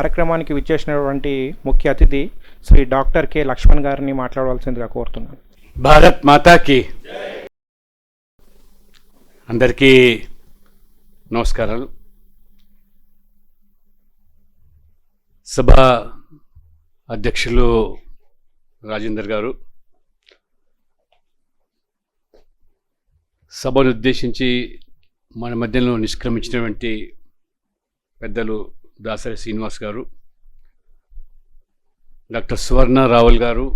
కార్యక్రమానికి విచ్చేసినటువంటి ముఖ్య అతిథి శ్రీ డాక్టర్ కె లక్ష్మణ్ గారిని మాట్లాడవలసిందిగా కోరుతున్నాను. భారత్ మాతాకి అందరికీ నమస్కారాలు. సభ అధ్యక్షులు రాజేందర్ గారు సభను ఉద్దేశించి మన మధ్యలో నిష్క్రమించినటువంటి పెద్దలు దాసరి శ్రీనివాస్ గారు డాక్టర్ సువర్ణ రావుల్ గారు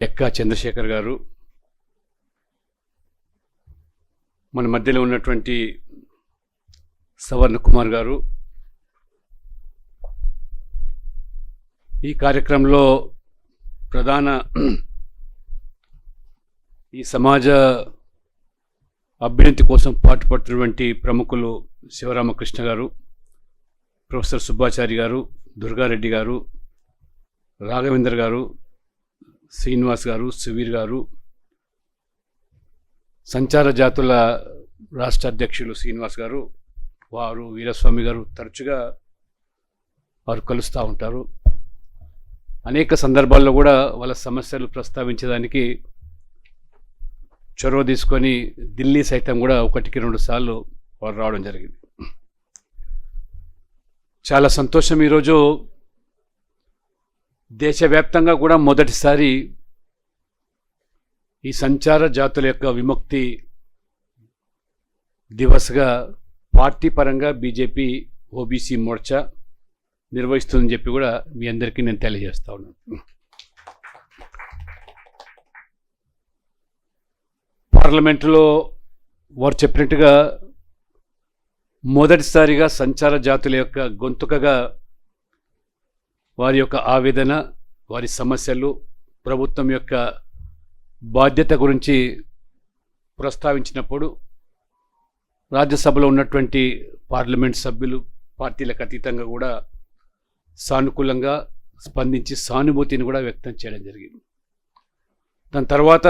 ఎక్కా చంద్రశేఖర్ గారు మన మధ్యలో ఉన్నటువంటి సవర్ణ కుమార్ గారు ఈ కార్యక్రమంలో ప్రధాన ఈ సమాజ అభ్యున్నతి కోసం పాటుపడుతున్నటువంటి ప్రముఖులు శివరామకృష్ణ గారు ప్రొఫెసర్ సుబ్బాచారి గారు దుర్గారెడ్డి గారు రాఘవేందర్ గారు శ్రీనివాస్ గారు సువీర్ గారు సంచార జాతుల రాష్ట్ర అధ్యక్షులు శ్రీనివాస్ గారు వారు వీరస్వామి గారు తరచుగా వారు కలుస్తూ ఉంటారు. అనేక సందర్భాల్లో కూడా వాళ్ళ సమస్యలు ప్రస్తావించడానికి చొరవ తీసుకొని ఢిల్లీ సైతం కూడా ఒకటికి రెండు సార్లు వారు రావడం జరిగింది. చాలా సంతోషం ఈరోజు. దేశవ్యాప్తంగా కూడా మొదటిసారి ఈ సంచార జాతుల యొక్క విముక్తి దివస్గా పార్టీ పరంగా బీజేపీ ఓబీసీ మోర్చా నిర్వహిస్తుందని చెప్పి కూడా మీ అందరికీ నేను తెలియజేస్తా ఉన్నాను. పార్లమెంటులో వారు చెప్పినట్టుగా మొదటిసారిగా సంచార జాతుల యొక్క గొంతుకగా వారి యొక్క ఆవేదన వారి సమస్యలు ప్రభుత్వం యొక్క బాధ్యత గురించి ప్రస్తావించినప్పుడు రాజ్యసభలో ఉన్నటువంటి పార్లమెంట్ సభ్యులు పార్టీలకు అతీతంగా కూడా సానుకూలంగా స్పందించి సానుభూతిని కూడా వ్యక్తం చేయడం జరిగింది. దాని తర్వాత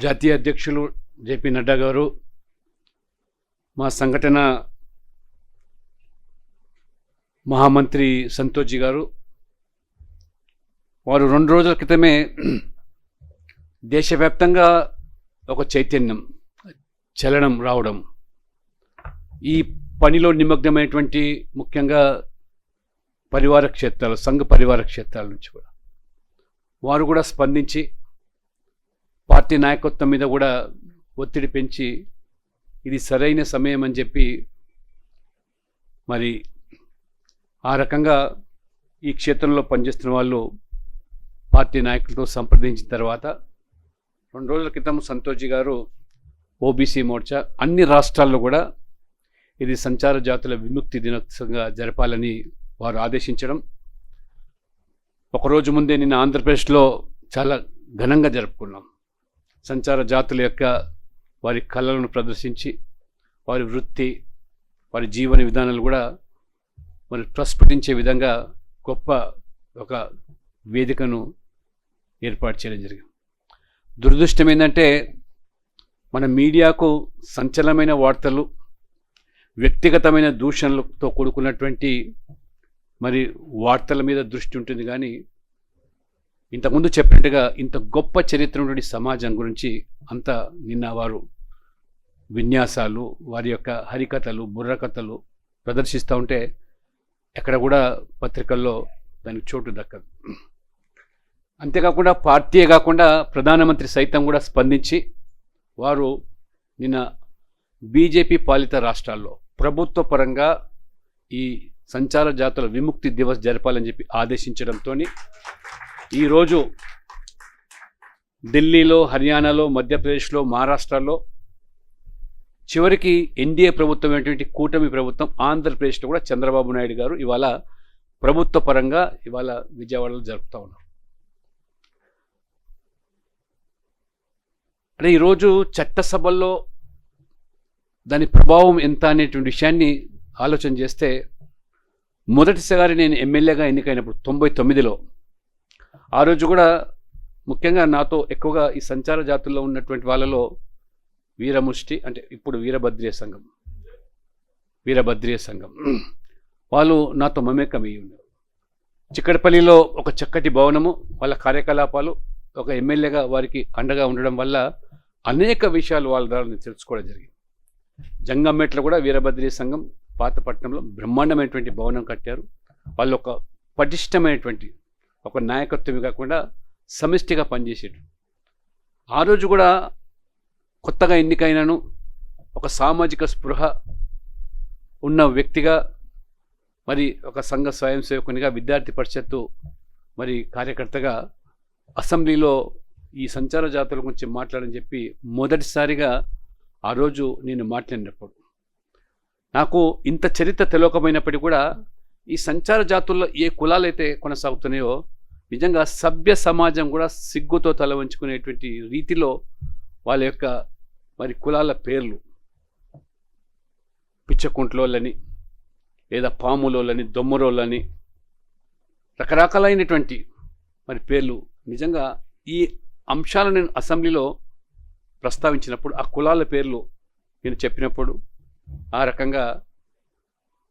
జాతీయ అధ్యక్షులు జేపీ నడ్డా గారు మా సంఘటన మహామంత్రి సంతోష్జీ గారు వారు రెండు రోజుల క్రితమే దేశవ్యాప్తంగా ఒక చైతన్యం చలనం రావడం. ఈ పనిలో నిమగ్నమైనటువంటి ముఖ్యంగా పరివార క్షేత్రాలు సంఘ పరివార క్షేత్రాల నుంచి కూడా. వారు కూడా స్పందించి పార్టీ నాయకత్వం మీద కూడా ఒత్తిడి పెంచి ఇది సరైన సమయం అని చెప్పి మరి ఆ రకంగా ఈ క్షేత్రంలో పనిచేస్తున్న వాళ్ళు పార్టీ నాయకులతో సంప్రదించిన తర్వాత రెండు రోజుల క్రితం సంతోషి గారు ఓబీసీ మోర్చా అన్ని రాష్ట్రాల్లో కూడా ఇది సంచార జాతుల విముక్తి దినోత్సవంగా జరపాలని వారు ఆదేశించడం. ఒకరోజు ముందే నిన్న ఆంధ్రప్రదేశ్లో చాలా ఘనంగా జరుపుకున్నాం. సంచార జాతుల యొక్క వారి కళలను ప్రదర్శించి వారి వృత్తి వారి జీవన విధానాలు కూడా మరి ప్రస్ఫుటించే విధంగా గొప్ప ఒక వేదికను ఏర్పాటు చేయడం జరిగింది. దురదృష్టం ఏంటంటే మన మీడియాకు సంచలనమైన వార్తలు వ్యక్తిగతమైన దూషణలతో కూడుకున్నటువంటి మరి వార్తల మీద దృష్టి ఉంటుంది కానీ ఇంతకుముందు చెప్పినట్టుగా ఇంత గొప్ప చరిత్ర ఉన్నటువంటి సమాజం గురించి అంత నిన్న వారు విన్యాసాలు వారి యొక్క హరికథలు బుర్రకథలు ప్రదర్శిస్తూ ఉంటే ఎక్కడ కూడా పత్రికల్లో దానికి చోటు దక్కదు. అంతేకాకుండా పార్టీయే కాకుండా ప్రధానమంత్రి సైతం కూడా స్పందించి వారు నిన్న బీజేపీ పాలిత రాష్ట్రాల్లో ప్రభుత్వ పరంగా ఈ సంచార జాతుల విముక్తి దివస్ జరపాలని చెప్పి ఆదేశించడంతో ఈరోజు ఢిల్లీలో హర్యానాలో మధ్యప్రదేశ్లో మహారాష్ట్రలో చివరికి ఎన్డీఏ ప్రభుత్వం ఏంటంటే కూటమి ప్రభుత్వం ఆంధ్రప్రదేశ్లో కూడా చంద్రబాబు నాయుడు గారు ఇవాళ ప్రభుత్వ పరంగా ఇవాళ విజయవాడలో జరుపుతూ ఉన్నారు. అంటే ఈరోజు చట్టసభల్లో దాని ప్రభావం ఎంత అనేటువంటి విషయాన్ని ఆలోచన చేస్తే మొదటిసారి నేను ఎమ్మెల్యేగా ఎన్నికైనప్పుడు తొంభై తొమ్మిదిలో ఆ రోజు కూడా ముఖ్యంగా నాతో ఎక్కువగా ఈ సంచార జాతుల్లో ఉన్నటువంటి వాళ్ళలో వీరముష్టి అంటే ఇప్పుడు వీరభద్రియ సంఘం. వీరభద్రీయ సంఘం. వాళ్ళు నాతో మమేకమయ్యి ఉన్నారు చిక్కడపల్లిలో ఒక చక్కటి భవనము వాళ్ళ కార్యకలాపాలు ఒక ఎమ్మెల్యేగా వారికి అండగా ఉండడం వల్ల అనేక విషయాలు వాళ్ళ ద్వారా నేను తెలుసుకోవడం జరిగింది. జంగంమెట్లో కూడా వీరభద్రీయ సంఘం పాతపట్నంలో బ్రహ్మాండమైనటువంటి భవనం కట్టారు. వాళ్ళు ఒక పటిష్టమైనటువంటి ఒక నాయకత్వమే కాకుండా సమిష్టిగా పనిచేసేటు ఆ రోజు కూడా కొత్తగా ఎన్నికైనను ఒక సామాజిక స్పృహ ఉన్న వ్యక్తిగా మరి ఒక సంఘ స్వయం సేవకునిగా విద్యార్థి పరిషత్తు మరి కార్యకర్తగా అసెంబ్లీలో ఈ సంచార జాతుల గురించి మాట్లాడని చెప్పి మొదటిసారిగా ఆ రోజు నేను మాట్లాడినప్పుడు. నాకు ఇంత చరిత్ర తెలియకపోయినప్పటికీ కూడా ఈ సంచార జాతుల్లో ఏ కులాలు అయితే కొనసాగుతున్నాయో నిజంగా సభ్య సమాజం కూడా సిగ్గుతో తల వంచుకునేటువంటి రీతిలో వాళ్ళ యొక్క మరి కులాల పేర్లు. పిచ్చకుంట్లోళ్ళని లేదా పాములోళ్ళని దొమ్మరోళ్ళని రకరకాలైనటువంటి మరి పేర్లు. నిజంగా ఈ అంశాలను నేను అసెంబ్లీలో ప్రస్తావించినప్పుడు ఆ కులాల పేర్లు నేను చెప్పినప్పుడు ఆ రకంగా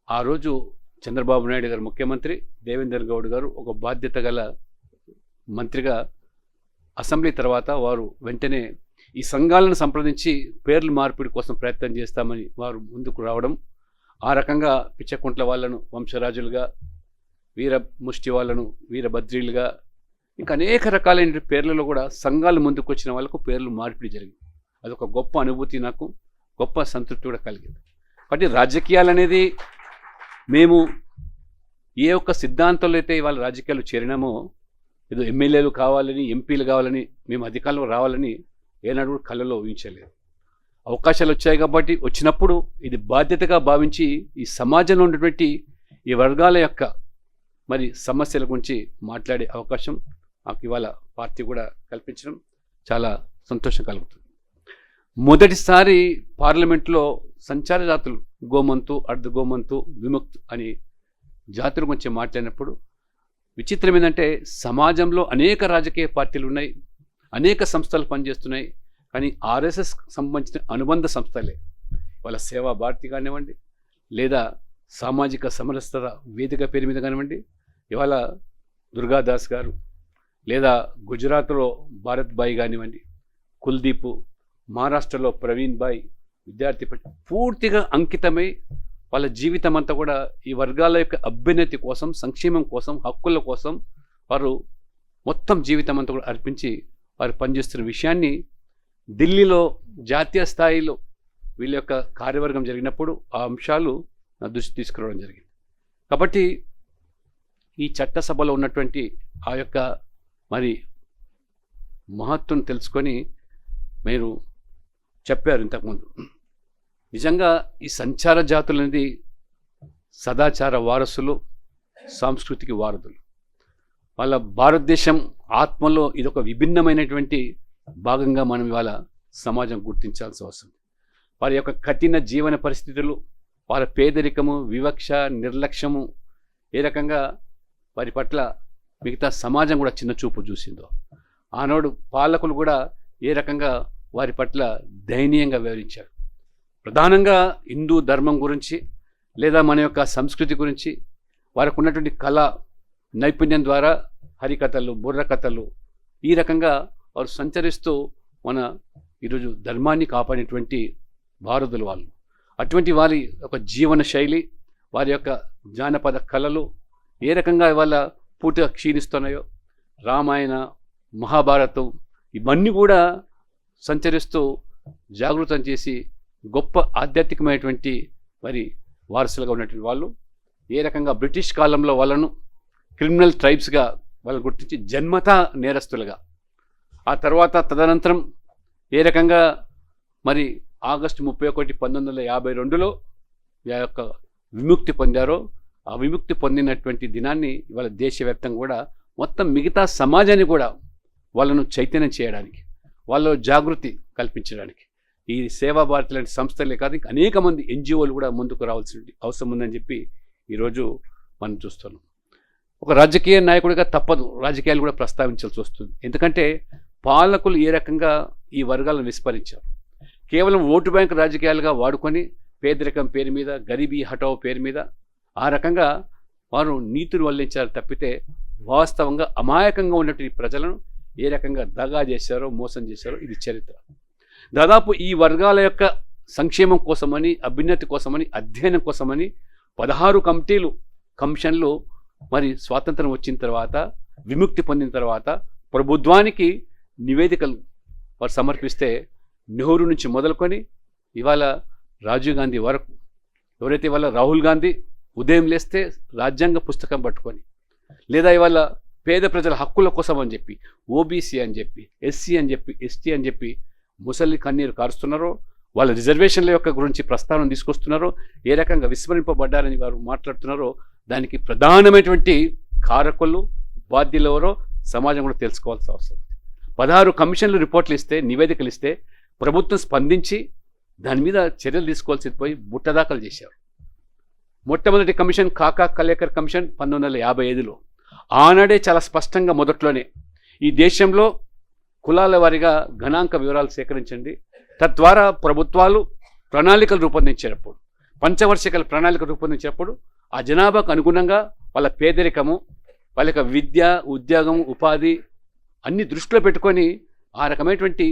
ఆ రోజు చంద్రబాబు నాయుడు గారు ముఖ్యమంత్రి దేవేందర్ గౌడ్ గారు ఒక బాధ్యత గల మంత్రిగా అసెంబ్లీ తర్వాత వారు వెంటనే ఈ సంఘాలను సంప్రదించి పేర్లు మార్పిడి కోసం ప్రయత్నం చేస్తామని వారు ముందుకు రావడం ఆ రకంగా పిచ్చకుంట్ల వాళ్ళను వంశరాజులుగా వీర ముష్టి వాళ్ళను వీరభద్రీలుగా ఇంకా అనేక రకాలైన పేర్లలో కూడా సంఘాలు ముందుకు వచ్చిన వాళ్ళకు పేర్లు మార్పిడి జరిగింది. అదొక గొప్ప అనుభూతి నాకు గొప్ప సంతృప్తి కూడా కలిగింది. కాబట్టి రాజకీయాలు అనేది మేము ఏ ఒక్క సిద్ధాంతంలో అయితే వాళ్ళ రాజకీయాలు చేరినామో ఏదో ఎమ్మెల్యేలు కావాలని ఎంపీలు కావాలని మేము అధికారంలో రావాలని ఏనాడు కూడా కళ్ళలో ఊహించలేదు. అవకాశాలు వచ్చాయి కాబట్టి వచ్చినప్పుడు ఇది బాధ్యతగా భావించి ఈ సమాజంలో ఉన్నటువంటి ఈ వర్గాల యొక్క మరి సమస్యల గురించి మాట్లాడే అవకాశం మాకు ఇవాళ పార్టీ కూడా కల్పించడం చాలా సంతోషం కలుగుతుంది. మొదటిసారి పార్లమెంట్లో సంచార జాతులు గోమంతు అర్ధ గోమంతు విముక్తు అని జాతుల గురించి మాట్లాడినప్పుడు విచిత్రం ఏంటంటే సమాజంలో అనేక రాజకీయ పార్టీలు ఉన్నాయి. అనేక సంస్థలు పనిచేస్తున్నాయి కానీ ఆర్ఎస్ఎస్ సంబంధించిన అనుబంధ సంస్థలే. వాళ్ళ సేవా భారతి కానివ్వండి లేదా సామాజిక సమరసత వేదిక పేరు మీద కానివ్వండి ఇవాళ దుర్గాదాస్ గారు లేదా గుజరాత్లో భారత్ బాయ్ కానివ్వండి కుల్దీప్ మహారాష్ట్రలో ప్రవీణ్ బాయ్ విద్యార్థి పూర్తిగా అంకితమై వాళ్ళ జీవితం అంతా కూడా ఈ వర్గాల యొక్క అభ్యున్నతి కోసం సంక్షేమం కోసం హక్కుల కోసం వారు మొత్తం జీవితం అంతా కూడా అర్పించి వారు పనిచేస్తున్న విషయాన్ని ఢిల్లీలో జాతీయ స్థాయిలో వీళ్ళ యొక్క కార్యవర్గం జరిగినప్పుడు ఆ అంశాలు నా దృష్టి తీసుకురావడం జరిగింది. కాబట్టి ఈ చట్టసభలో ఉన్నటువంటి ఆ యొక్క మరి మహత్వం తెలుసుకొని మీరు చెప్పారు ఇంతకుముందు. నిజంగా ఈ సంచార జాతులు అనేది సదాచార వారసులు సాంస్కృతిక వారధులు. వాళ్ళ భారతదేశం ఆత్మలో ఇదొక విభిన్నమైనటువంటి భాగంగా మనం ఇవాళ సమాజం గుర్తించాల్సి వస్తుంది. వారి యొక్క కఠిన జీవన పరిస్థితులు వాళ్ళ పేదరికము వివక్ష నిర్లక్ష్యము ఏ రకంగా వారి పట్ల మిగతా సమాజం కూడా చిన్న చూపు చూసిందో ఆనాడు పాలకులు కూడా ఏ రకంగా వారి పట్ల దయనీయంగా వివరించారు ప్రధానంగా హిందూ ధర్మం గురించి లేదా మన యొక్క సంస్కృతి గురించి వారికి ఉన్నటువంటి కళ నైపుణ్యం ద్వారా హరికథలు బుర్ర కథలు ఈ రకంగా వారు సంచరిస్తూ మన ఈరోజు ధర్మాన్ని కాపాడినటువంటి భారతులు వాళ్ళు. అటువంటి వారి ఒక జీవన శైలి వారి యొక్క జానపద కళలు ఏ రకంగా ఇవాళ పూర్తిగా క్షీణిస్తున్నాయో రామాయణ మహాభారతం ఇవన్నీ కూడా సంచరిస్తూ జాగృతం చేసి గొప్ప ఆధ్యాత్మికమైనటువంటి మరి వారసులుగా ఉన్నటువంటి వాళ్ళు. ఏ రకంగా బ్రిటిష్ కాలంలో వాళ్ళను క్రిమినల్ ట్రైబ్స్గా వాళ్ళు గుర్తించి జన్మత నేరస్తులుగా. ఆ తర్వాత తదనంతరం ఏ రకంగా మరి ఆగస్టు ముప్పై ఒకటి పంతొమ్మిది వందల యాభై రెండులో ఆ యొక్క విముక్తి పొందారో ఆ విముక్తి పొందినటువంటి దినాన్ని ఇవాళ దేశవ్యాప్తంగా కూడా మొత్తం మిగతా సమాజాన్ని కూడా వాళ్ళను చైతన్యం చేయడానికి వాళ్ళలో జాగృతి కల్పించడానికి. ఈ సేవా భారతి లాంటి సంస్థలే కాదు ఇంకా అనేక మంది ఎన్జిఓలు కూడా ముందుకు రావాల్సిన అవసరం ఉందని చెప్పి ఈరోజు మనం చూస్తున్నాం. ఒక రాజకీయ నాయకుడిగా తప్పదు. రాజకీయాలు కూడా ప్రస్తావించాల్సి వస్తుంది. ఎందుకంటే పాలకులు ఏ రకంగా ఈ వర్గాలను విస్మరించారు? కేవలం ఓటు బ్యాంక్ రాజకీయాలుగా వాడుకొని పేదరికం పేరు మీద గరీబీ హటావ్ పేరు మీద ఆ రకంగా వారు నీతులు వల్లించారు తప్పితే వాస్తవంగా అమాయకంగా ఉన్నటువంటి ప్రజలను ఏ రకంగా దగా చేశారో మోసం చేశారో ఇది చరిత్ర. దాదాపు ఈ వర్గాల యొక్క సంక్షేమం కోసమని అభ్యున్నతి కోసమని అధ్యయనం కోసమని పదహారు కమిటీలు కమిషన్లు మరి స్వాతంత్రం వచ్చిన తర్వాత విముక్తి పొందిన తర్వాత ప్రభుత్వానికి నివేదికలు వారు సమర్పిస్తే నెహ్రూ నుంచి మొదలుకొని ఇవాళ రాజీవ్ గాంధీ వరకు ఎవరైతే ఇవాళ రాహుల్ గాంధీ ఉదయం లేస్తే రాజ్యాంగ పుస్తకం పట్టుకొని లేదా ఇవాళ పేద ప్రజల హక్కుల కోసం అని చెప్పి ఓబీసీ అని చెప్పి ఎస్సీ అని చెప్పి ఎస్టీ అని చెప్పి ముసలి కన్నీరు కారుస్తున్నారో వాళ్ళ రిజర్వేషన్ల యొక్క గురించి ప్రస్తావన తీసుకొస్తున్నారో ఏ రకంగా విస్మరింపబడ్డారని వారు మాట్లాడుతున్నారో దానికి ప్రధానమైనటువంటి కారకులు బాధ్యులు ఎవరో సమాజం కూడా తెలుసుకోవాల్సిన అవసరం. పదహారు కమిషన్లు రిపోర్ట్లు ఇస్తే నివేదికలు ఇస్తే ప్రభుత్వం స్పందించి దాని మీద చర్యలు తీసుకోవాల్సి పోయి బుట్టదాఖలు చేశారు. మొట్టమొదటి కమిషన్ కాకా కలేకర్ కమిషన్ పంతొమ్మిది వందల యాభై ఐదులో. ఆనాడే చాలా స్పష్టంగా మొదట్లోనే ఈ దేశంలో కులాల వారీగా గణాంక వివరాలు సేకరించండి. తద్వారా ప్రభుత్వాలు ప్రణాళికలు రూపొందించేటప్పుడు పంచవర్షికల ప్రణాళిక రూపొందించేటప్పుడు ఆ జనాభాకు అనుగుణంగా వాళ్ళ పేదరికము వాళ్ళ యొక్క విద్య ఉద్యోగం ఉపాధి అన్ని దృష్టిలో పెట్టుకొని ఆ రకమైనటువంటి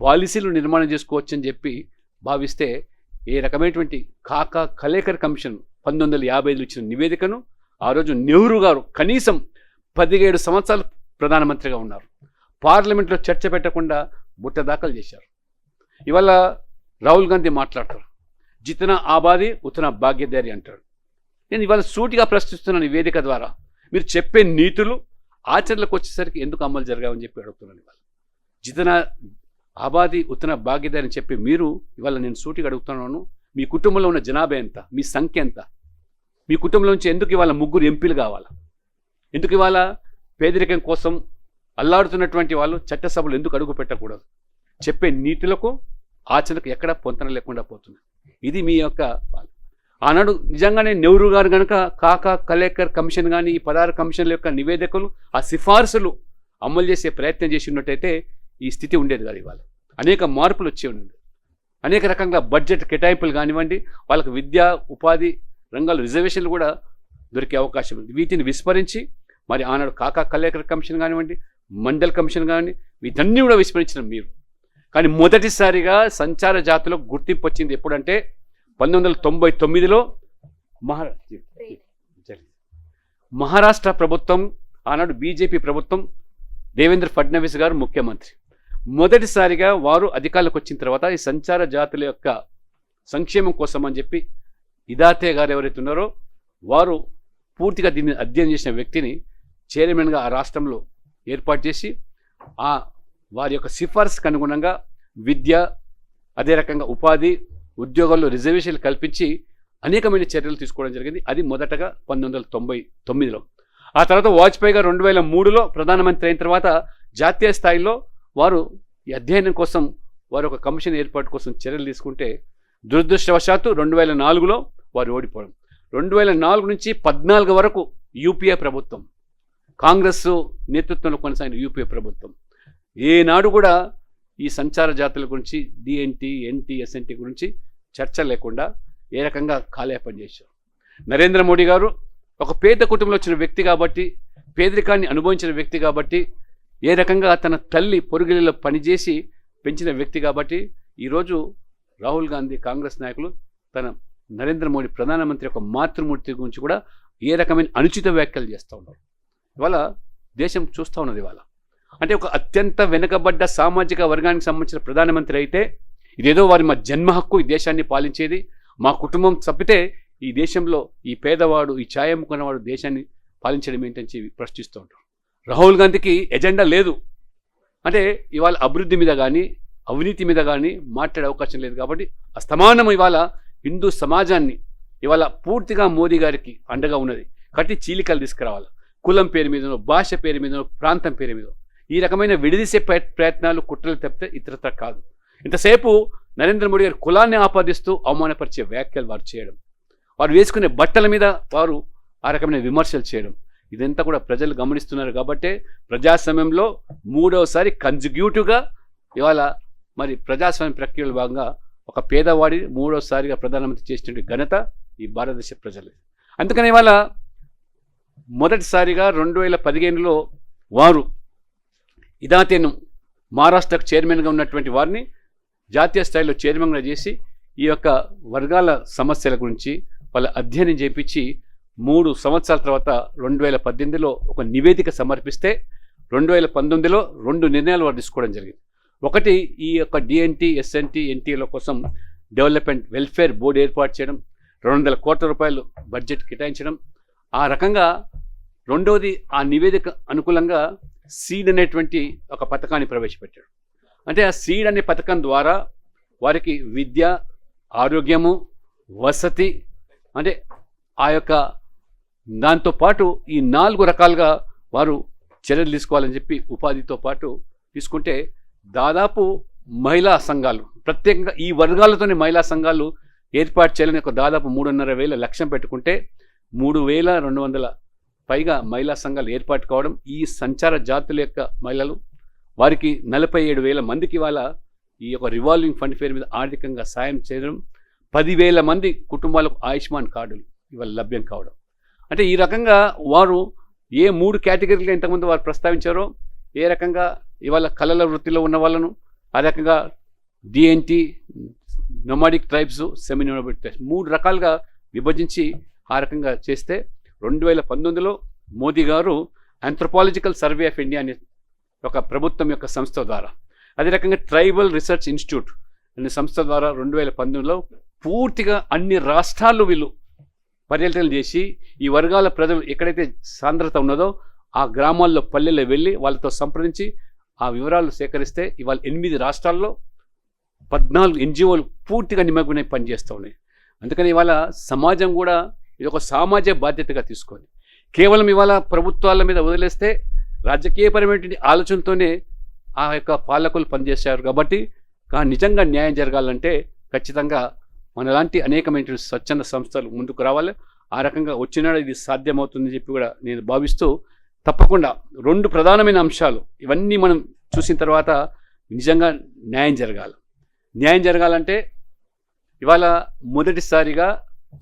పాలసీలు నిర్మాణం చేసుకోవచ్చని చెప్పి భావిస్తే ఏ రకమైనటువంటి కాకా కలేకర్ కమిషన్ పంతొమ్మిది వందల యాభై ఐదులో ఇచ్చిన నివేదికను ఆ రోజు నెహ్రూ గారు కనీసం పదిహేడు సంవత్సరాలు ప్రధానమంత్రిగా ఉన్నారు. పార్లమెంట్లో చర్చ పెట్టకుండా బుట్ట దాఖలు చేశారు. ఇవాళ రాహుల్ గాంధీ మాట్లాడతారు. జితనా ఆబాది ఉతనా భాగ్యదారి అంటాడు. నేను ఇవాళ సూటిగా ప్రశ్నిస్తున్నాను ఈ వేదిక ద్వారా. మీరు చెప్పే నీతులు ఆచరణలకు వచ్చేసరికి ఎందుకు అమలు జరగావని చెప్పి అడుగుతున్నాను ఇవాళ. జితనా ఆబాది ఉతన భాగ్యదారి అని చెప్పి మీరు ఇవాళ నేను సూటిగా అడుగుతున్నాను. మీ కుటుంబంలో ఉన్న జనాభా ఎంత? మీ సంఖ్య ఎంత? మీ కుటుంబంలో నుంచి ఎందుకు ఇవాళ ముగ్గురు ఎంపీలు కావాలా? ఎందుకు ఇవాళ పేదరికం కోసం అల్లాడుతున్నటువంటి వాళ్ళు చట్టసభలు ఎందుకు అడుగు పెట్టకూడదు చెప్పే నీతులకు ఆచరణకు ఎక్కడ పొంతన లేకుండా పోతుంది. ఇది మీ యొక్క ఆనాడు నిజంగానే నెహ్రూ గారు కనుక కాకా కలెక్టర్ కమిషన్ కానీ ఈ పదహారు కమిషన్ల యొక్క నివేదికలు ఆ సిఫార్సులు అమలు చేసే ప్రయత్నం చేసి ఉన్నట్టయితే ఈ స్థితి ఉండేది కాదు ఇవాళ. అనేక మార్పులు వచ్చే ఉండేది అనేక రకంగా బడ్జెట్ కేటాయింపులు కానివ్వండి వాళ్ళకి విద్యా ఉపాధి రంగాలు రిజర్వేషన్లు కూడా దొరికే అవకాశం ఉంది. వీటిని విస్మరించి మరి ఆనాడు కాకా కలెక్టర్ కమిషన్ కానివ్వండి మండల్ కమిషన్ కానివ్వండి వీటన్నీ కూడా విస్మరించిన మీరు. కానీ మొదటిసారిగా సంచార జాతిలో గుర్తింపు వచ్చింది ఎప్పుడంటే పంతొమ్మిది వందల తొంభై తొమ్మిదిలో మహా మహారాష్ట్ర ప్రభుత్వం ఆనాడు బీజేపీ ప్రభుత్వం దేవేంద్ర ఫడ్నవీస్ గారు ముఖ్యమంత్రి. మొదటిసారిగా వారు అధికారులకు వచ్చిన తర్వాత ఈ సంచార జాతుల యొక్క సంక్షేమం కోసం అని చెప్పి ఇదాతే గారు ఎవరైతే ఉన్నారో వారు పూర్తిగా దీన్ని అధ్యయనం చేసిన వ్యక్తిని చైర్మన్గా ఆ రాష్ట్రంలో ఏర్పాటు చేసి ఆ వారి యొక్క సిఫార్సుకు అనుగుణంగా విద్య అదే రకంగా ఉపాధి ఉద్యోగాల్లో రిజర్వేషన్లు కల్పించి అనేకమైన చర్యలు తీసుకోవడం జరిగింది. అది మొదటగా పంతొమ్మిది వందల తొంభై తొమ్మిదిలో. ఆ తర్వాత వాజ్పేయి గారు రెండు వేల మూడులో ప్రధానమంత్రి అయిన తర్వాత జాతీయ స్థాయిలో వారు అధ్యయనం కోసం వారు ఒక కమిషన్ ఏర్పాటు కోసం చర్యలు తీసుకుంటే దురదృష్టవశాత్తు రెండు వేల నాలుగులో వారు ఓడిపోవడం. రెండు వేల నాలుగు నుంచి పద్నాలుగు వరకు యూపీఏ ప్రభుత్వం కాంగ్రెస్ నేతృత్వంలో కొనసాగిన యూపీఏ ప్రభుత్వం. ఏనాడు కూడా ఈ సంచార జాతుల గురించి డిఎన్టీ ఎన్టీ ఎస్ఎన్టీ గురించి చర్చ లేకుండా ఏ రకంగా కాలేపం చేశారు. నరేంద్ర మోడీ గారు ఒక పేద కుటుంబంలో వచ్చిన వ్యక్తి కాబట్టి పేదరికాన్ని అనుభవించిన వ్యక్తి కాబట్టి ఏ రకంగా తన తల్లి పొరుగులలో పనిచేసి పెంచిన వ్యక్తి కాబట్టి ఈరోజు రాహుల్ గాంధీ కాంగ్రెస్ నాయకులు తన నరేంద్ర మోడీ ప్రధానమంత్రి యొక్క మాతృమూర్తి గురించి కూడా ఏ రకమైన అనుచిత వ్యాఖ్యలు చేస్తూ ఉన్నారు. ఇవాళ దేశం చూస్తూ ఉన్నది ఇవాళ. అంటే ఒక అత్యంత వెనుకబడ్డ సామాజిక వర్గానికి సంబంధించిన ప్రధానమంత్రి అయితే ఇదేదో వారి మా జన్మ హక్కు ఈ దేశాన్ని పాలించేది. మా కుటుంబం తప్పితే ఈ దేశంలో ఈ పేదవాడు ఈ ఛాయ దేశాన్ని పాలించడం ఏంటని ప్రశ్నిస్తూ ఉంటారు. రాహుల్ గాంధీకి ఎజెండా లేదు. అంటే ఇవాళ అభివృద్ధి మీద కానీ అవినీతి మీద కానీ మాట్లాడే అవకాశం లేదు కాబట్టి అస్తమానం ఇవాళ హిందూ సమాజాన్ని ఇవాళ పూర్తిగా మోదీ గారికి అండగా ఉన్నది. కట్టి చీలికలు తీసుకురావాలి. కులం పేరు మీదనో భాష పేరు మీదనో ప్రాంతం పేరు మీదో ఈ రకమైన విడిదీసే ప్రయత్- ప్రయత్నాలు కుట్రలు తప్పితే ఇతరత్ర కాదు. ఇంతసేపు నరేంద్ర మోడీ గారు కులాన్ని ఆపాదిస్తూ అవమానపరిచే వ్యాఖ్యలు వారు చేయడం వారు వేసుకునే బట్టల మీద వారు ఆ రకమైన విమర్శలు చేయడం ఇదంతా కూడా ప్రజలు గమనిస్తున్నారు కాబట్టే ప్రజాస్వామ్యంలో మూడవసారి కన్జిక్యూటివ్గా ఇవాళ మరి ప్రజాస్వామ్య ప్రక్రియలో భాగంగా ఒక పేదవాడి మూడోసారిగా ప్రధానమంత్రి చేసినటువంటి ఘనత ఈ భారతదేశ ప్రజలు అందుకని ఇవాళ మొదటిసారిగా రెండు వేల పదిహేనులో వారు ఇదాతేను మహారాష్ట్రకు చైర్మన్గా ఉన్నటువంటి వారిని జాతీయ స్థాయిలో చైర్మన్గా చేసి ఈ యొక్క వర్గాల సమస్యల గురించి వాళ్ళ అధ్యయనం చేపించి మూడు సంవత్సరాల తర్వాత రెండు వేల పద్దెనిమిదిలో ఒక నివేదిక సమర్పిస్తే రెండు వేల పంతొమ్మిదిలో రెండు నిర్ణయాలు వారు తీసుకోవడం జరిగింది. ఒకటి ఈ యొక్క డిఎన్టీ ఎస్ఎన్టీ ఎన్టీల కోసం డెవలప్మెంట్ వెల్ఫేర్ బోర్డు ఏర్పాటు చేయడం రెండు వందల కోట్ల రూపాయలు బడ్జెట్ కేటాయించడం. ఆ రకంగా రెండవది ఆ నివేదిక అనుకూలంగా సీడ్ అనేటువంటి ఒక పథకాన్ని ప్రవేశపెట్టాడు. అంటే ఆ సీడ్ అనే పథకం ద్వారా వారికి విద్య ఆరోగ్యము వసతి అంటే ఆ యొక్క దాంతో పాటు ఈ నాలుగు రకాలుగా వారు చర్యలు తీసుకోవాలని చెప్పి ఉపాధితో పాటు తీసుకుంటే దాదాపు మహిళా సంఘాలు ప్రత్యేకంగా ఈ వర్గాలతోనే మహిళా సంఘాలు ఏర్పాటు చేయాలని ఒక దాదాపు మూడున్నర వేల లక్ష్యం పెట్టుకుంటే మూడు వేల రెండు వందల పైగా మహిళా సంఘాలు ఏర్పాటు కావడం ఈ సంచార జాతుల యొక్క మహిళలు వారికి నలభై ఏడు వేల మందికి ఇవాళ ఈ యొక్క రివాల్వింగ్ ఫండ్ పేరు మీద ఆర్థికంగా సాయం చేయడం పదివేల మంది కుటుంబాలకు ఆయుష్మాన్ కార్డులు ఇవాళ లభ్యం కావడం. అంటే ఈ రకంగా వారు ఏ మూడు కేటగిరీలు ఇంతకుముందు వారు ప్రస్తావించారో ఏ రకంగా ఇవాళ కళల వృత్తిలో ఉన్న వాళ్ళను ఆ రకంగా DNT nomadic tribes semi tribes మూడు రకాలుగా విభజించి ఆ రకంగా చేస్తే రెండు వేల పంతొమ్మిదిలో మోదీ గారు ఆంథ్రపాలజికల్ సర్వే ఆఫ్ ఇండియా అనే ఒక ప్రభుత్వం యొక్క సంస్థ ద్వారా అదే రకంగా ట్రైబల్ రీసెర్చ్ ఇన్స్టిట్యూట్ అనే సంస్థ ద్వారా రెండు వేల పంతొమ్మిదిలో పూర్తిగా అన్ని రాష్ట్రాల్లో వీళ్ళు పర్యటనలు చేసి ఈ వర్గాల ప్రజలు ఎక్కడైతే సాంద్రత ఉన్నదో ఆ గ్రామాల్లో పల్లెల్లో వెళ్ళి వాళ్ళతో సంప్రదించి ఆ వివరాలు సేకరిస్తే ఇవాళ ఎనిమిది రాష్ట్రాల్లో పద్నాలుగు ఎన్జిఓలు పూర్తిగా నిమగ్నమై పనిచేస్తూ ఉన్నాయి. అందుకని ఇవాళ సమాజం కూడా ఇది ఒక సామాజిక బాధ్యతగా తీసుకొని కేవలం ఇవాళ ప్రభుత్వాల మీద వదిలేస్తే రాజకీయపరమైనటువంటి ఆలోచనతోనే ఆ యొక్క పాలకులు పనిచేశారు కాబట్టి నిజంగా న్యాయం జరగాలంటే ఖచ్చితంగా మనలాంటి అనేకమైన స్వచ్ఛంద సంస్థలు ముందుకు రావాలి. ఆ రకంగా వచ్చినాడు ఇది సాధ్యమవుతుందని చెప్పి కూడా నేను భావిస్తూ తప్పకుండా రెండు ప్రధానమైన అంశాలు ఇవన్నీ మనం చూసిన తర్వాత నిజంగా న్యాయం జరగాలి. న్యాయం జరగాలంటే ఇవాళ మొదటిసారిగా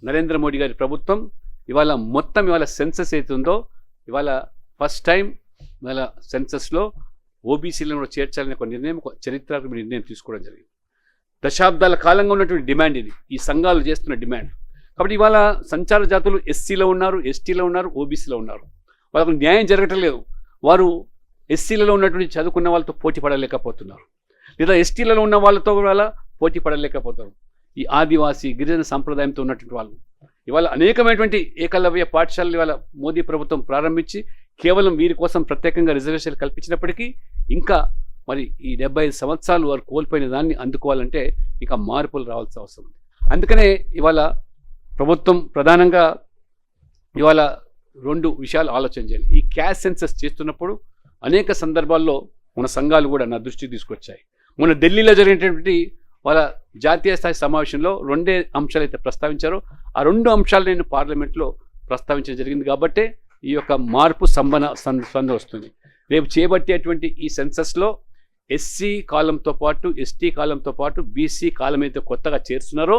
నరేంద్ర మోడీ గారి ప్రభుత్వం ఇవాళ మొత్తం ఇవాళ సెన్సస్ అవుతుందో ఇవాళ ఫస్ట్ టైం ఇవాళ సెన్సస్లో ఓబీసీలను కూడా చేర్చాలనే ఒక నిర్ణయం ఒక చరిత్రాత్మక నిర్ణయం తీసుకోవడం జరిగింది. దశాబ్దాల కాలంగా ఉన్నటువంటి డిమాండ్ ఇది. ఈ సంఘాలు చేస్తున్న డిమాండ్. కాబట్టి ఇవాళ సంచార జాతులు ఎస్సీలో ఉన్నారు ఎస్టీలో ఉన్నారు ఓబీసీలో ఉన్నారు. వాళ్ళకు న్యాయం జరగటలేదు వారు ఎస్సీలలో ఉన్నటువంటి చదువుకున్న వాళ్ళతో పోటీ పడలేకపోతున్నారు. లేదా ఎస్టీలలో ఉన్న వాళ్ళతో వాళ్ళ పోటీ పడలేకపోతారు ఈ ఆదివాసీ గిరిజన సంప్రదాయంతో ఉన్నటువంటి వాళ్ళు. ఇవాళ అనేకమైనటువంటి ఏకలవ్య పాఠశాలలు ఇవాళ మోదీ ప్రభుత్వం ప్రారంభించి కేవలం వీరి కోసం ప్రత్యేకంగా రిజర్వేషన్లు కల్పించినప్పటికీ ఇంకా మరి ఈ డెబ్బై ఐదు సంవత్సరాలు వారు కోల్పోయిన దాన్ని అందుకోవాలంటే ఇంకా మార్పులు రావాల్సిన అవసరం ఉంది. అందుకనే ఇవాళ ప్రభుత్వం ప్రధానంగా ఇవాళ రెండు విషయాలు ఆలోచన చేయాలి. ఈ క్యాష్ సెన్సస్ చేస్తున్నప్పుడు అనేక సందర్భాల్లో మన సంఘాలు కూడా నా దృష్టికి తీసుకొచ్చాయి. మన ఢిల్లీలో జరిగినటువంటి వాళ్ళ జాతీయ స్థాయి సమావేశంలో రెండే అంశాలు అయితే ప్రస్తావించారో. ఆ రెండు అంశాలు నేను పార్లమెంట్లో ప్రస్తావించడం జరిగింది కాబట్టే ఈ యొక్క మార్పు సంబన సంద వస్తుంది. రేపు చేపట్టేటువంటి ఈ సెన్సస్లో ఎస్సీ కాలంతో పాటు ఎస్టీ కాలంతో పాటు బీసీ కాలం అయితే కొత్తగా చేరుస్తున్నారో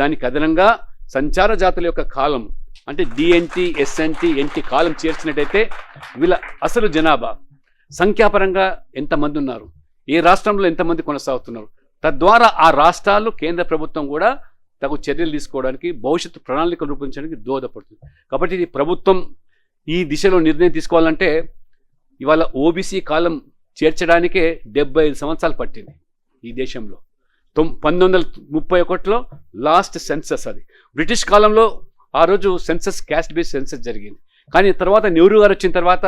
దానికి అదనంగా సంచార జాతుల యొక్క కాలం అంటే డిఎన్టీ ఎస్ఎన్టీ ఎన్టీ కాలం చేర్చినట్టయితే వీళ్ళ అసలు జనాభా సంఖ్యాపరంగా ఎంతమంది ఉన్నారు? ఏ రాష్ట్రంలో ఎంతమంది కొనసాగుతున్నారు? తద్వారా ఆ రాష్ట్రాలు కేంద్ర ప్రభుత్వం కూడా తగు చర్యలు తీసుకోవడానికి భవిష్యత్తు ప్రణాళిక రూపొందించడానికి దోహదపడుతుంది. కాబట్టి ఇది ప్రభుత్వం ఈ దిశలో నిర్ణయం తీసుకోవాలంటే ఇవాళ ఓబీసీ కాలం చేర్చడానికే డెబ్బై ఐదు సంవత్సరాలు పట్టింది ఈ దేశంలో. తొమ్ పంతొమ్మిది వందల ముప్పై ఒకటిలో లాస్ట్ సెన్సస్ అది. బ్రిటిష్ కాలంలో ఆ రోజు సెన్సస్ క్యాస్ట్ బేస్ సెన్సస్ జరిగింది. కానీ తర్వాత నెహ్రూ గారు వచ్చిన తర్వాత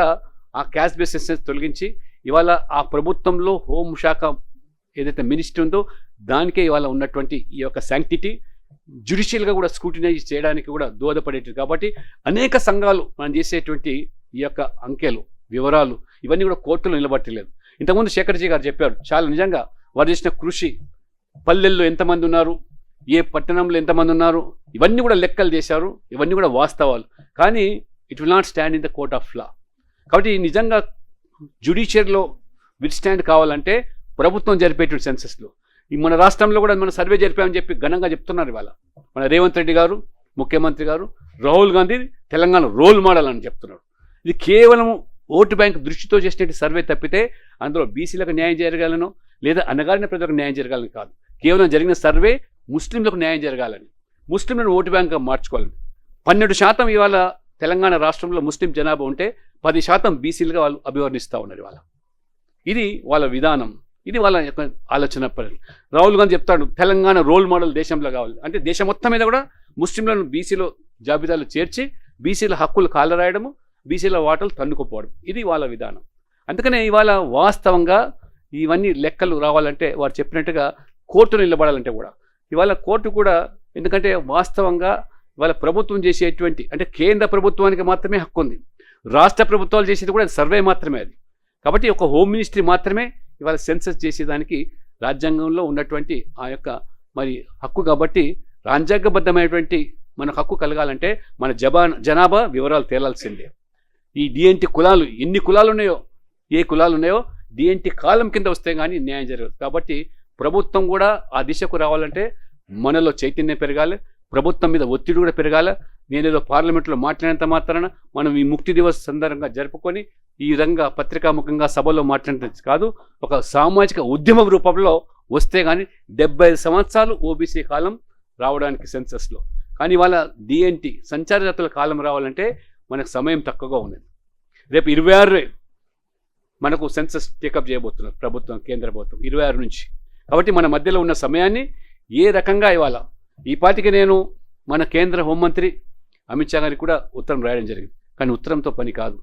ఆ క్యాస్ట్ బేస్ సెన్సస్ తొలగించి ఇవాళ ఆ ప్రభుత్వంలో హోం శాఖ ఏదైతే మినిస్ట్రీ ఉందో దానికే ఇవాళ ఉన్నటువంటి ఈ యొక్క శాంక్టిటీ జ్యుడిషియల్గా కూడా స్క్రూటినైజ్ చేయడానికి కూడా దోహదపడేది కాబట్టి అనేక సంఘాలు మనం చేసేటువంటి ఈ యొక్క అంకెలు వివరాలు ఇవన్నీ కూడా కోర్టులో నిలబట్టలేదు. ఇంతకుముందు శేఖర్జీ గారు చెప్పారు చాలా నిజంగా వారు చేసిన కృషి పల్లెల్లో ఎంతమంది ఉన్నారు ఏ పట్టణంలో ఎంతమంది ఉన్నారు ఇవన్నీ కూడా లెక్కలు చేశారు ఇవన్నీ కూడా వాస్తవాలు. కానీ it will not stand in the court of law కాబట్టి నిజంగా జ్యుడిషియర్లో విత్ స్టాండ్ కావాలంటే ప్రభుత్వం జరిపేటువంటి సెన్సస్లో. ఈ మన రాష్ట్రంలో కూడా మన సర్వే జరిపామని చెప్పి ఘనంగా చెప్తున్నారు ఇవాళ. మన రేవంత్ రెడ్డి గారు ముఖ్యమంత్రి గారు రాహుల్ గాంధీ తెలంగాణ రోల్ మోడల్ అని చెప్తున్నారు. ఇది కేవలం ఓటు బ్యాంక్ దృష్టితో చేసినట్టు సర్వే తప్పితే అందులో బీసీలకు న్యాయం జరగాలనో లేదా అనగారిన ప్రజలకు న్యాయం జరగాలని కాదు. కేవలం జరిగిన సర్వే ముస్లింలకు న్యాయం జరగాలని. ముస్లింలను ఓటు బ్యాంక్గా మార్చుకోవాలని. పన్నెండు శాతం ఇవాళ తెలంగాణ రాష్ట్రంలో ముస్లిం జనాభా ఉంటే పది శాతం బీసీలుగా వాళ్ళు అభివర్ణిస్తూ ఉన్నారు ఇవాళ. ఇది వాళ్ళ విధానం. ఇది వాళ్ళ యొక్క ఆలోచన. రాహుల్ గాంధీ చెప్తాడు తెలంగాణ రోల్ మోడల్ దేశంలో కావాలి. అంటే దేశం మొత్తం మీద కూడా ముస్లింలను బీసీలో జాబితాలో చేర్చి బీసీల హక్కులు కాలరాయడము బీసీల వాటలు తన్నుకుపోవడం. ఇది వాళ్ళ విధానం. అందుకనే ఇవాళ వాస్తవంగా ఇవన్నీ లెక్కలు రావాలంటే వారు చెప్పినట్టుగా కోర్టు నిలబడాలంటే కూడా. ఇవాళ కోర్టు కూడా ఎందుకంటే వాస్తవంగా ఇవాళ ప్రభుత్వం చేసేటువంటి అంటే కేంద్ర ప్రభుత్వానికి మాత్రమే హక్కు ఉంది రాష్ట్ర ప్రభుత్వాలు చేసేది కూడా సర్వే మాత్రమే అది. కాబట్టి ఒక హోమ్ మినిస్ట్రీ మాత్రమే ఇవాళ సెన్సస్ చేసేదానికి రాజ్యాంగంలో ఉన్నటువంటి ఆ యొక్క మరి హక్కు కాబట్టి రాజ్యాంగబద్ధమైనటువంటి మన హక్కు కలగాలంటే మన జబా జనాభా వివరాలు తేలాల్సిందే. ఈ డిఎన్టీ కులాలు ఎన్ని కులాలు ఉన్నాయో ఏ కులాలు ఉన్నాయో డిఎన్టీ కాలం కింద వస్తే కానీ న్యాయం జరగదు. కాబట్టి ప్రభుత్వం కూడా ఆ దిశకు రావాలంటే మనలో చైతన్యం పెరగాలి ప్రభుత్వం మీద ఒత్తిడి కూడా పెరగాలి నేనేదో పార్లమెంట్లో మాట్లాడినంత మాత్రాన మనం ఈ ముక్తి దివస్ సందర్భంగా జరుపుకొని ఈ విధంగా పత్రికాముఖంగా సభలో మాట్లాడినది కాదు ఒక సామాజిక ఉద్యమం రూపంలో వస్తే కానీ డెబ్బై ఐదు సంవత్సరాలు ఓబీసీ కాలం రావడానికి సెన్సస్లో కానీ వాళ్ళ డిఎన్టీ సంచార జాతుల కాలం రావాలంటే మనకు సమయం తక్కువగా ఉన్నది. రేపు ఇరవై ఆరు మనకు సెన్సస్ టేకప్ చేయబోతున్నారు ప్రభుత్వం కేంద్ర ప్రభుత్వం ఇరవై ఆరు నుంచి. కాబట్టి మన మధ్యలో ఉన్న సమయాన్ని ఏ రకంగా ఇవ్వాలా ఈ పాటికి నేను మన కేంద్ర హోంమంత్రి అమిత్ షా గారికి కూడా ఉత్తరం రాయడం జరిగింది. కానీ ఉత్తరంతో పని కాదు.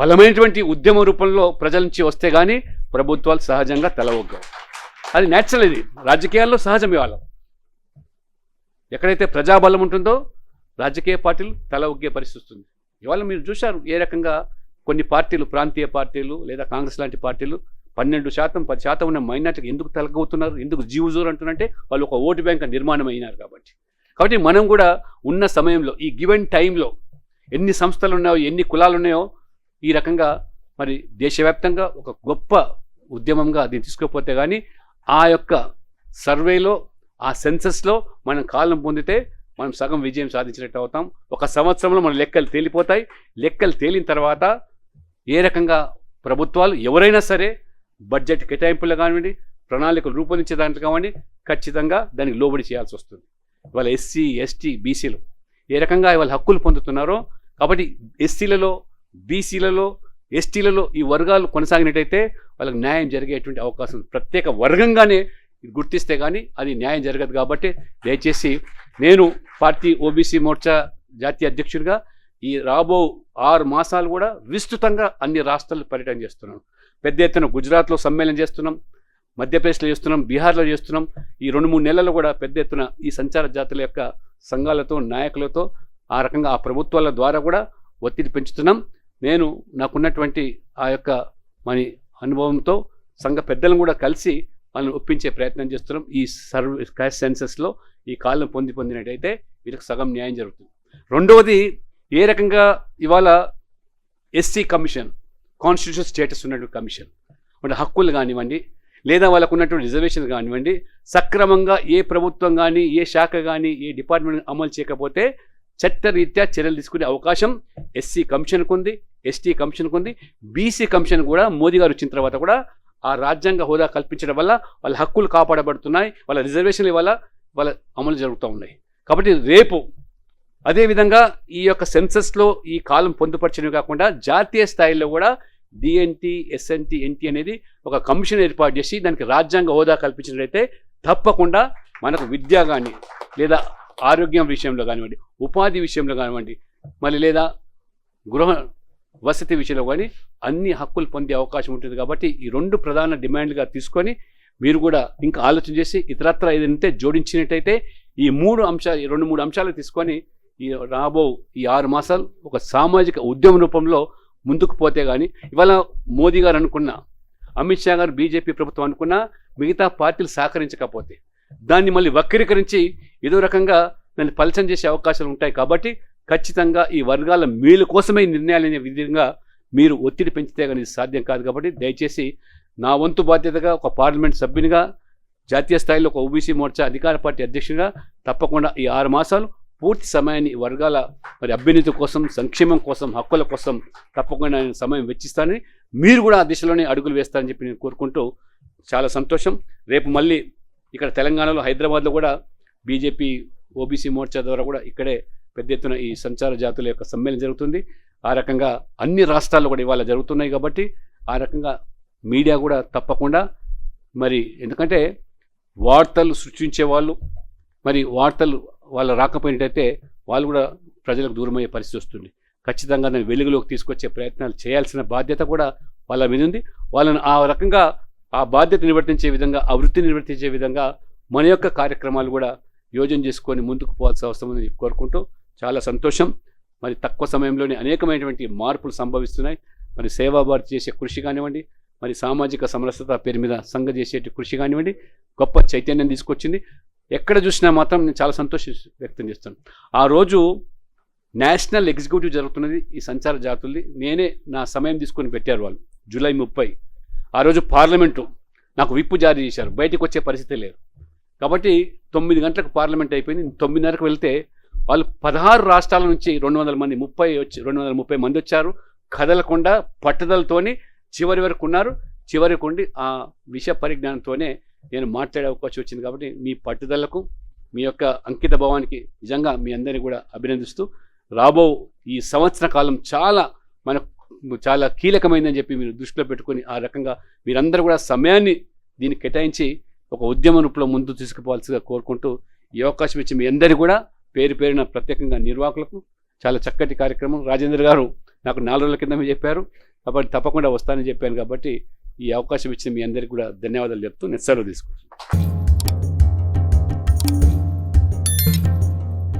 బలమైనటువంటి ఉద్యమ రూపంలో ప్రజల నుంచి వస్తే కానీ ప్రభుత్వాలు సహజంగా తలవగ్గవు అది న్యాచురల్ ఇది. రాజకీయాల్లో సహజం ఇవాళ ఎక్కడైతే ప్రజాబలం ఉంటుందో రాజకీయ పార్టీలు తల ఒగ్గే పరిస్థితి వస్తుంది. ఇవాళ మీరు చూశారు ఏ రకంగా కొన్ని పార్టీలు ప్రాంతీయ పార్టీలు లేదా కాంగ్రెస్ లాంటి పార్టీలు పన్నెండు శాతం పది శాతం ఉన్న మైనార్టీకి ఎందుకు తలగవుతున్నారు ఎందుకు జీవుజోరు అంటున్నారంటే వాళ్ళు ఒక ఓటు బ్యాంక్ నిర్మాణం అయినారు కాబట్టి. కాబట్టి మనం కూడా ఉన్న సమయంలో ఈ గివెన్ టైంలో ఎన్ని సంస్థలు ఉన్నాయో ఎన్ని కులాలు ఉన్నాయో ఈ రకంగా మరి దేశవ్యాప్తంగా ఒక గొప్ప ఉద్యమంగా దీన్ని తీసుకోపోతే కానీ ఆ యొక్క సర్వేలో ఆ సెన్సస్లో మనం కాలం పొందితే మనం సగం విజయం సాధించినట్టు అవుతాం. ఒక సంవత్సరంలో మన లెక్కలు తేలిపోతాయి. లెక్కలు తేలిన తర్వాత ఏ రకంగా ప్రభుత్వాలు ఎవరైనా సరే బడ్జెట్ కేటాయింపులు కానివ్వండి ప్రణాళికలు రూపొందించే దాంట్లో కానివ్వండి ఖచ్చితంగా దానికి లోబడి చేయాల్సి వస్తుంది. ఇవాళ ఎస్సీ ఎస్టీ బీసీలు ఏ రకంగా ఇవాళ హక్కులు పొందుతున్నారో కాబట్టి ఎస్సీలలో బీసీలలో ఎస్టీలలో ఈ వర్గాలు కొనసాగినట్టయితే వాళ్ళకి న్యాయం జరిగేటువంటి అవకాశం ప్రత్యేక వర్గంగానే గుర్తిస్తే కానీ అది న్యాయం జరగదు కాబట్టి దయచేసి నేను పార్టీ ఓబీసీ మోర్చా జాతీయ అధ్యక్షుడిగా ఈ రాబో ఆరు మాసాలు కూడా విస్తృతంగా అన్ని రాష్ట్రాలు పర్యటన చేస్తున్నాను. పెద్ద ఎత్తున గుజరాత్లో సమ్మేళనం చేస్తున్నాం. మధ్యప్రదేశ్లో చేస్తున్నాం బీహార్లో చేస్తున్నాం. ఈ రెండు మూడు నెలల్లో కూడా పెద్ద ఎత్తున ఈ సంచార జాతుల యొక్క సంఘాలతో నాయకులతో ఆ రకంగా ఆ ప్రభుత్వాల ద్వారా కూడా ఒత్తిడి పెంచుతున్నాం. నేను నాకున్నటువంటి ఆ యొక్క మన అనుభవంతో సంఘ పెద్దలను కూడా కలిసి వాళ్ళని ఒప్పించే ప్రయత్నం చేస్తున్నాం. ఈ సర్వే క్యాష్ సెన్సెస్లో ఈ కాలం పొంది పొందినట్టయితే వీళ్ళకి సగం న్యాయం జరుగుతుంది. రెండవది ఏ రకంగా ఇవాళ ఎస్సీ కమిషన్ కాన్స్టిట్యూషన్ స్టేటస్ ఉన్నటువంటి కమిషన్ అంటే హక్కులు కానివ్వండి లేదా వాళ్ళకు ఉన్నటువంటి రిజర్వేషన్ కానివ్వండి సక్రమంగా ఏ ప్రభుత్వం కానీ ఏ శాఖ కానీ ఏ డిపార్ట్మెంట్ అమలు చేయకపోతే చట్టరీత్యా చర్యలు తీసుకునే అవకాశం ఎస్సీ కమిషన్కు ఉంది ఎస్టీ కమిషన్కు ఉంది బీసీ కమిషన్ కూడా మోదీ గారు వచ్చిన తర్వాత కూడా ఆ రాజ్యాంగ హోదా కల్పించడం వల్ల వాళ్ళ హక్కులు కాపాడబడుతున్నాయి వాళ్ళ రిజర్వేషన్ల వల్ల వాళ్ళ అమలు జరుగుతూ ఉన్నాయి. కాబట్టి రేపు అదేవిధంగా ఈ యొక్క సెన్సస్లో ఈ కాలం పొందుపరచడమే కాకుండా జాతీయ స్థాయిలో కూడా డిఎన్టీ ఎస్ఎన్టీ ఎన్టీ అనేది ఒక కమిషన్ ఏర్పాటు చేసి దానికి రాజ్యాంగ హోదా కల్పించినట్లయితే తప్పకుండా మనకు విద్య కానీ లేదా ఆరోగ్యం విషయంలో కానివ్వండి ఉపాధి విషయంలో కానివ్వండి మళ్ళీ లేదా గృహ వసతి విషయంలో కానీ అన్ని హక్కులు పొందే అవకాశం ఉంటుంది కాబట్టి ఈ రెండు ప్రధాన డిమాండ్లుగా తీసుకొని మీరు కూడా ఇంకా ఆలోచన చేసి ఇతరత్ర ఏదంటే జోడించినట్టయితే ఈ మూడు అంశాలు ఈ రెండు మూడు అంశాలు తీసుకొని ఈ రాబో ఈ ఆరు మాసాలు ఒక సామాజిక ఉద్యమ రూపంలో ముందుకు పోతే కానీ ఇవాళ మోదీ గారు అనుకున్న అమిత్ షా గారు బీజేపీ ప్రభుత్వం అనుకున్న మిగతా పార్టీలు సహకరించకపోతే దాన్ని మళ్ళీ వక్రీకరించి ఏదో రకంగా దాన్ని పలచం చేసే అవకాశాలు ఉంటాయి కాబట్టి ఖచ్చితంగా ఈ వర్గాల మేలు కోసమే నిర్ణయాలు అనే విధంగా మీరు ఒత్తిడి పెంచితే కానీ సాధ్యం కాదు కాబట్టి దయచేసి నా వంతు బాధ్యతగా ఒక పార్లమెంట్ సభ్యునిగా జాతీయ స్థాయిలో ఒక ఓబీసీ మోర్చా అధికార పార్టీ అధ్యక్షుడిగా తప్పకుండా ఈ ఆరు మాసాలు పూర్తి సమయాన్ని వర్గాల మరి అభ్యున్నతి కోసం సంక్షేమం కోసం హక్కుల కోసం తప్పకుండా నేను సమయం వెచ్చిస్తానని మీరు కూడా ఆ దిశలోనే అడుగులు వేస్తారని చెప్పి నేను కోరుకుంటూ చాలా సంతోషం. రేపు మళ్ళీ ఇక్కడ తెలంగాణలో హైదరాబాద్లో కూడా బీజేపీ ఓబీసీ మోర్చా ద్వారా కూడా ఇక్కడే పెద్ద ఎత్తున ఈ సంచార జాతుల యొక్క సమ్మేళనం జరుగుతుంది. ఆ రకంగా అన్ని రాష్ట్రాల్లో కూడా ఇవాళ జరుగుతున్నాయి కాబట్టి ఆ రకంగా మీడియా కూడా తప్పకుండా మరి ఎందుకంటే వార్తలు సృష్టించే వాళ్ళు మరి వార్తలు వాళ్ళు రాకపోయినట్టయితే వాళ్ళు కూడా ప్రజలకు దూరమయ్యే పరిస్థితి వస్తుంది. ఖచ్చితంగా నేను వెలుగులోకి తీసుకొచ్చే ప్రయత్నాలు చేయాల్సిన బాధ్యత కూడా వాళ్ళ మీద ఉంది. వాళ్ళని ఆ రకంగా ఆ బాధ్యత నిర్వర్తించే విధంగా ఆ వృత్తి నిర్వర్తించే విధంగా మన యొక్క కార్యక్రమాలు కూడా యోజన చేసుకొని ముందుకు పోవాల్సిన అవసరం ఉందని కోరుకుంటూ చాలా సంతోషం. మరి తక్కువ సమయంలోనే అనేకమైనటువంటి మార్పులు సంభవిస్తున్నాయి. మరి సేవాభారతి చేసే కృషి కానివ్వండి మరి సామాజిక సమరసత పేరు మీద సంఘ చేసేటి కృషి కానివ్వండి గొప్ప చైతన్యం తీసుకొచ్చింది. ఎక్కడ చూసినా మాత్రం నేను చాలా సంతోషం వ్యక్తం చేస్తాను. ఆ రోజు నేషనల్ ఎగ్జిక్యూటివ్ జరుగుతున్నది ఈ సంచార జాతుల్ని నేనే నా సమయం తీసుకొని పెట్టారు వాళ్ళు జూలై ముప్పై. ఆ రోజు పార్లమెంటు నాకు విప్పు జారీ చేశారు బయటకు వచ్చే పరిస్థితి లేదు. కాబట్టి తొమ్మిది గంటలకు పార్లమెంట్ అయిపోయింది. తొమ్మిదిన్నరకు వెళ్తే వాళ్ళు పదహారు రాష్ట్రాల నుంచి రెండు వందల మంది ముప్పై వచ్చి రెండు వందల ముప్పై మంది వచ్చారు. కదలకుండా పట్టుదలతోని చివరి వరకు ఉన్నారు. చివరికి ఉండి ఆ విష పరిజ్ఞానంతోనే నేను మాట్లాడే అవకాశం వచ్చింది కాబట్టి మీ పట్టుదలకు మీ యొక్క అంకిత భావానికి నిజంగా మీ అందరినీ కూడా అభినందిస్తూ రాబో ఈ సంవత్సర కాలం చాలా మనకు చాలా కీలకమైందని చెప్పి మీరు దృష్టిలో పెట్టుకొని ఆ రకంగా మీరందరూ కూడా సమయాన్ని దీన్ని కేటాయించి ఒక ఉద్యమ రూపంలో ముందు తీసుకుపోవాల్సిగా కోరుకుంటూ ఈ అవకాశం ఇచ్చి మీ అందరి కూడా పేరు పేరున ప్రత్యేకంగా నిర్వాహకులకు చాలా చక్కటి కార్యక్రమం. రాజేంద్ర గారు నాకు నాలుగు రోజుల కింద చెప్పారు. కాబట్టి తప్పకుండా వస్తానని చెప్పాను కాబట్టి ఈ అవకాశం ఇచ్చిన మీ అందరికీ కూడా ధన్యవాదాలు చెప్తూ నేను సెలవు తీసుకుంటున్నాను.